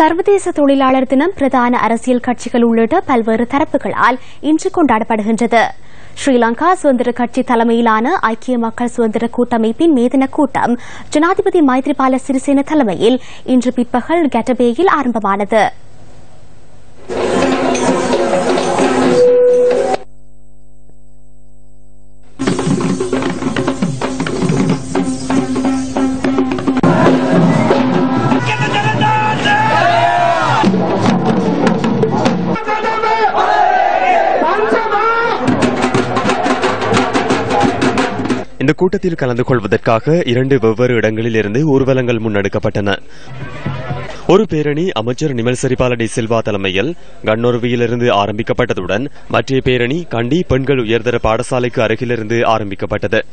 சர்வதேச தொழிலாளர் தினம் பிரதான அரசியல் கட்சிகள் உள்ளிட்ட பல்வேறு தரப்புகளால் இன்று கொண்டாடப்படுகின்றது. ஸ்ரீலங்கா சுதந்திர கட்சி தலைமையிலான ஐக்கிய மக்கள் சுதந்திர கூட்டமைப்பின் மேதின கூட்டம் ஜனாதிபதி மைத்ரிபால சிறிசேன தலைமையில் இன்று பிற்பகல் கெட்டபேயில் ஆரம்பமானது. இந்த கூட்டத்தில் கலந்து கொள்வதற்காக இரண்டு வெவ்வேறு இடங்களில் இருந்து ஊர்வலங்கள் முன்னெடுக்கப்பட்டன. ஒரு பேரணி அமைச்சர் நிமல்சரிபாலடி சில்வா தலைமையில் கண்ணொருவியிலிருந்து ஆரம்பிக்கப்பட்டதுடன் மற்ற பேரணி கண்டி பெண்கள் உயர்தர பாடசாலைக்கு அருகிலிருந்து ஆரம்பிக்கப்பட்டது.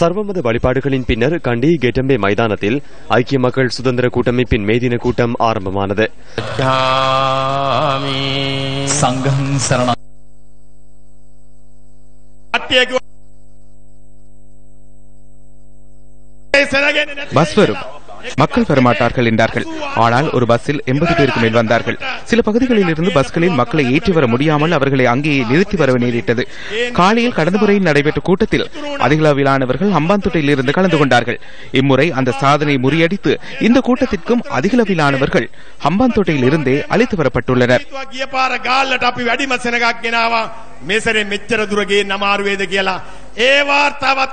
சர்வமத வழிபாடுகளின் பின்னர் கண்டி கெட்டம்பே மைதானத்தில் ஐக்கிய மக்கள் சுதந்திர கூட்டமைப்பின் மேதின கூட்டம் ஆரம்பமானது. பஸ் வரும் மக்கள் வரமாட்டார்கள் என்றார்கள். ஆனால் ஒரு பஸ்ஸில் எண்பது பேருக்கு மேல் வந்தார்கள். சில பகுதிகளில் இருந்து பஸ்களில் மக்களை ஏற்றி வர முடியாமல் அவர்களை அங்கேயே நிறுத்தி வர நேரிட்டது. காலையில் கடந்த முறையில் நடைபெற்ற கூட்டத்தில் அதிக அளவிலானவர்கள் அம்பாந்தோட்டையில் இருந்து கலந்து கொண்டார்கள். இம்முறை அந்த சாதனை முறியடித்து இந்த கூட்டத்திற்கும் அதிக அளவிலானவர்கள் அம்பாந்தோட்டையில் இருந்தே அழைத்து வரப்பட்டுள்ளனர். மேசரே மெச்சர துரகே நமார்வேத கேலா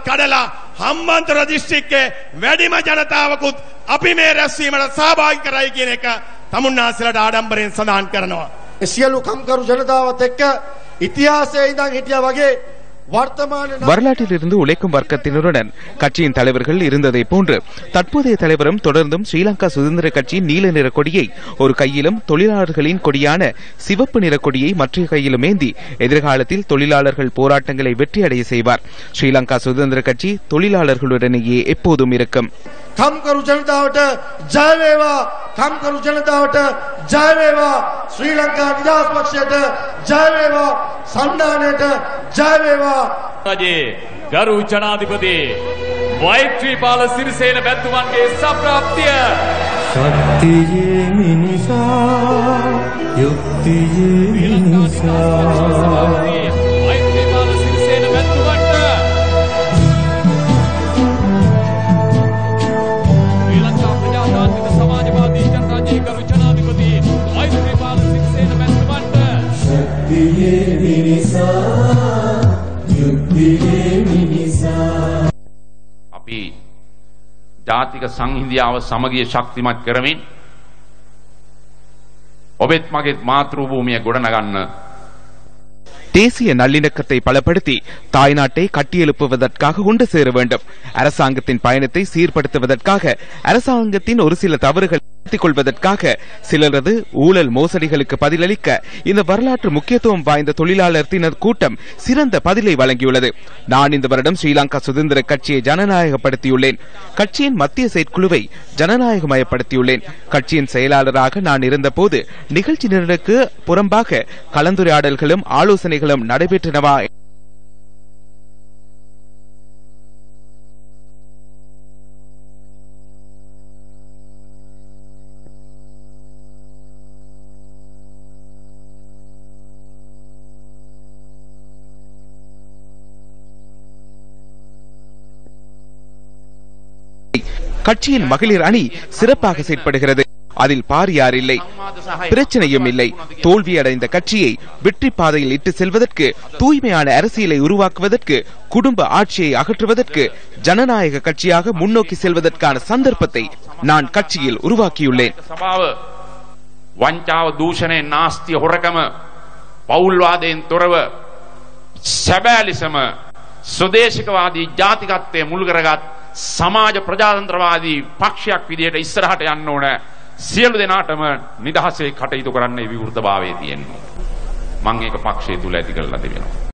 கடலா? මේසරේ මෙච්චර දුර ගේන්න අමාරු වේද කියලා ඒ වාර්තාවත් කඩලා හම්බන්තොට දිස්ත්‍රික්කේ වැඩිම ජනතාවකුත් අපි මේ රැස්වීමට සහභාගී කරයි කියන එක තමුන්නාසලට ආඩම්බරෙන් සඳහන් කරනවා. සියලු කම්කරු ජනතාවත් එක්ක ඉතිහාසයේ ඉඳන් හිටියා වගේ வரலாற்றில் இருந்து உழைக்கும் வர்க்கத்தினருடன் கட்சியின் தலைவர்கள் இருந்ததை போன்று தற்போதைய தலைவரும் தொடர்ந்தும் ஸ்ரீலங்கா சுதந்திர கட்சியின் நீல நிற கொடியை ஒரு கையிலும் தொழிலாளர்களின் கொடியான சிவப்பு நிற கொடியை மற்ற கையிலும் ஏந்தி எதிர்காலத்தில் தொழிலாளர்கள் போராட்டங்களை வெற்றியடைய செய்வார். ஸ்ரீலங்கா சுதந்திர கட்சி தொழிலாளர்களுடனேயே எப்போதும் இருக்கும். கம் கரு ஜெயவேவா ஸ்ரீலங்கா நிதாஸ் பக்ஷேட்ட ஜெயவேவா சந்தானேட்ட ජය වේවා රජයේ ගරු ජනාධිපති මෛත්‍රීපාල සිරිසේන බැතිතුමන්ගේ සප්‍රාප්තිය. ශක්තියේ මිනිසා යුක්තියේ මිනිසා. මෛත්‍රීපාල සිරිසේන බැතිතුමන්ට ශ්‍රී ලංකා ප්‍රජාතාන්ත්‍රික සමාජවාදී ජනරජයේ ගරු ජනාධිපති මෛත්‍රීපාල සිරිසේන බැතිතුමන්ට ශක්තියේ මිනිසා අපි ජාතික සංහිදියාව සමගිය ශක්තිමත් කරමින් ඔබෙත් මගෙත් මාතෘභූමිය ගොඩනගන්න தேசிய நல்லிணக்கத்தை பலப்படுத்தி தாய்நாட்டை கட்டியெழுப்புவதற்காக கொண்டு சேர வேண்டும். அரசாங்கத்தின் பயணத்தை சீர்படுத்துவதற்காக அரசாங்கத்தின் ஒரு சில தவறுகள் கொள்வதற்காக சிலரது ஊழல் மோசடிகளுக்கு பதிலளிக்க இந்த வரலாற்று முக்கியத்துவம் வாய்ந்த தொழிலாளர் தினர் கூட்டம் சிறந்த பதிலை வழங்கியுள்ளது. நான் இந்த வருடம் ஸ்ரீலங்கா சுதந்திர கட்சியை ஜனநாயகப்படுத்தியுள்ளேன். கட்சியின் மத்திய செயற்குழுவை ஜனநாயகமயப்படுத்தியுள்ளேன். கட்சியின் செயலாளராக நான் இருந்தபோது நிகழ்ச்சி நிரலுக்கு புறம்பாக கலந்துரையாடல்களும் ஆலோசனைகளும் நடைபெற்றனவா? கட்சியின் மகளிர் அணி சிறப்பாக செயற்படுகிறது. அதில் பாரியார் இல்லை பிரச்சனையும் இல்லை தோல்வியடைந்த கட்சியை வெற்றி பாதையில் இட்டு செல்வதற்கு தூய்மையான அரசியலை உருவாக்குவதற்கு குடும்ப ஆட்சியை அகற்றுவதற்கு ஜனநாயக கட்சியாக முன்னோக்கி செல்வதற்கான சந்தர்ப்பத்தை நான் கட்சியில் உருவாக்கியுள்ளேன் සභාව වංචාව දූෂණය නාස්තිය හොරකම පවුල්වාදයෙන් තොරව සැබෑලිසම ස්වදේශිකවාදී ජාතිකත්වය මුල් කරගත් සමාජ ප්‍රජාතන්ත්‍රවාදී පක්ෂයක් විදියට ඉස්සරහට යන්න ඕන සියලු දෙනාටම නිදහසේ කටයුතු කරන්න විවෘතභාවය තියෙනවා. මං ඒක පක්ෂය තුල ඇති කරලා තිබෙනවා.